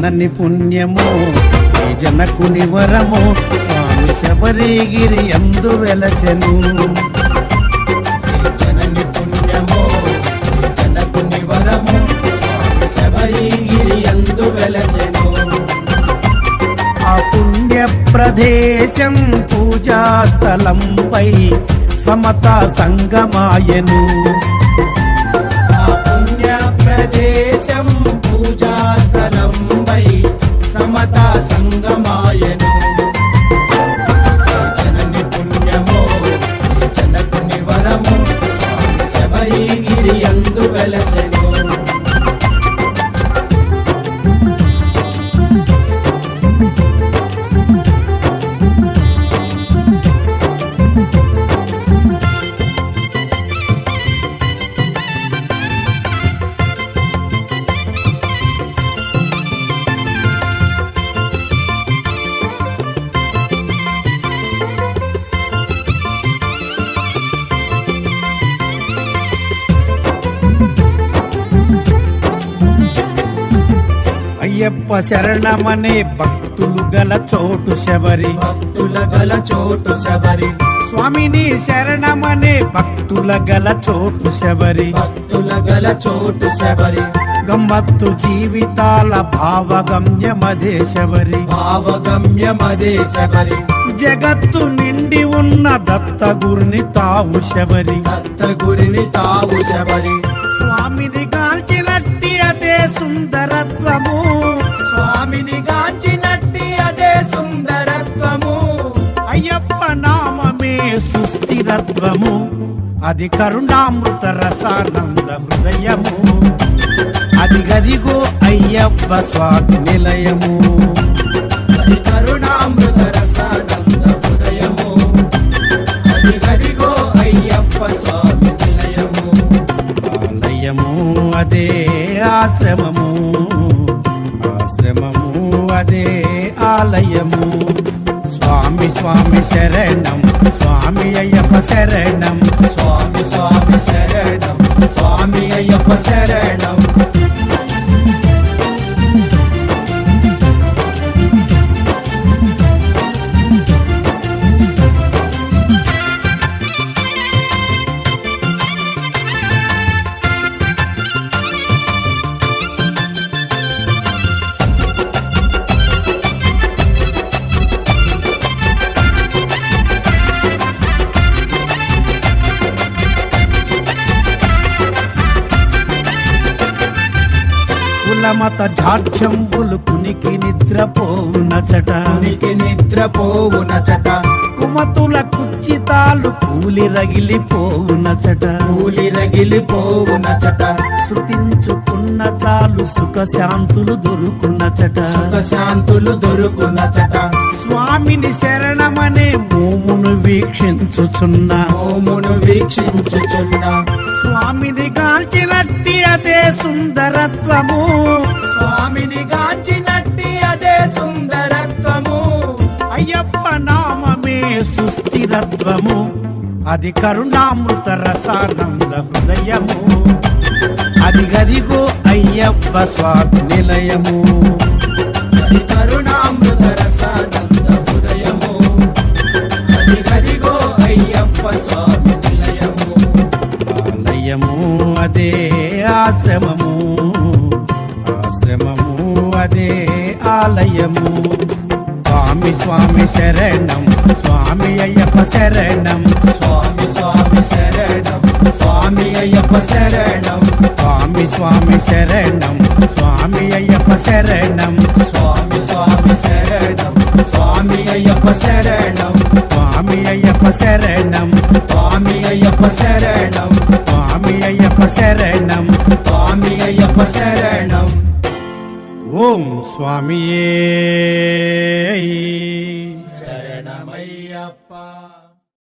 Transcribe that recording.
జనని పుణ్యము ఈ జనకుని వరము స్వామి శబరిగిరి ఎందు వెలసెను జనని పుణ్యమో జనకుని వరము స్వామి శబరిగిరి వెలసెను ఆ పుణ్య ప్రదేశం పూజాస్థలంపై సమతా సంగమాయను. Dale, అయ్యప్ప శరణమనే భక్తులు గల చోటు శబరి. భక్తుల గల చోటు శబరి. స్వామిని శరణమనే భక్తుల గల చోటు శబరి. భక్తుల గల చోటు శబరి. గమ్మత్తు జీవితాల భావగమ్యమదే శబరి. భావగమ్యమదే శబరి. జగత్తు నిండి ఉన్న దత్తగురిని తావు శబరి. దత్త గురిని తావు శబరి. స్వామిని కాల్చినట్టి అదే సుందరత్వము. స్వామిని గాంచినట్టి అదే సుందరత్వము. అయ్యప్ప నామమే సుస్థిరత్వము. అది కరుణామృత రసానంద హృదయము. అది గదిగో అయ్యప్ప స్వామి నిలయము. అది కరుణామృత ఆశ్రమము. ఆశ్రమము అదే ఆలయము. స్వామి స్వామి శరణం. స్వామి అయ్యప్ప శరణం. స్వామి స్వామి శరణం. స్వామి అయ్యప్ప శరణం. కులమత జాఢ్యంబులు కునికి నిద్రపోవునచట ఉనికి నిద్రపోవున చట. కుమతుల కుచ్చితాలు కూలి రగిలిపోవునచట కూలి రగిలిపోవున చట. శృతించుకున్న చాలు సుఖ శాంతులు దొరుకునచట సుఖ శాంతులు దొరుకున చట. స్వామిని శరణమనే మోమును వీక్షించుచున్న. ఓమును వీక్షించుచున్న. స్వామిని కాల్చినట్టి అదే సుందరత్వము. స్వామిని గాంచినట్టి అదే సుందరత్వము. అయ్యప్ప నామమే సుస్థిరత్వము. అది కరుణామృత రసానంద హృదయము. అది గదిగో అయ్యప్ప స్వామి నిలయము. అది కరుణామృత రసానంద హృదయము. అది గదిగో అదే ఆశ్రమము ఆశ్రమము అదే ఆలయము. స్వామి స్వామి శరణం స్వామి అయ్యప్ప శరణం. స్వామి స్వామి శరణం స్వామి అయ్యప్ప శరణం. స్వామి స్వామి శరణం స్వామి అయ్యప్ప శరణం. స్వామి స్వామి శరణం స్వామి అయ్యప్ప శరణం. స్వామి అయ్యప్ప శరణం. స్వామి అయ్యప్ప శరణం. స్వామి అయ్యప్ప శరణం స్వామి అయ్యప్ప శరణం ఓం స్వామియే శరణమయ్యప్ప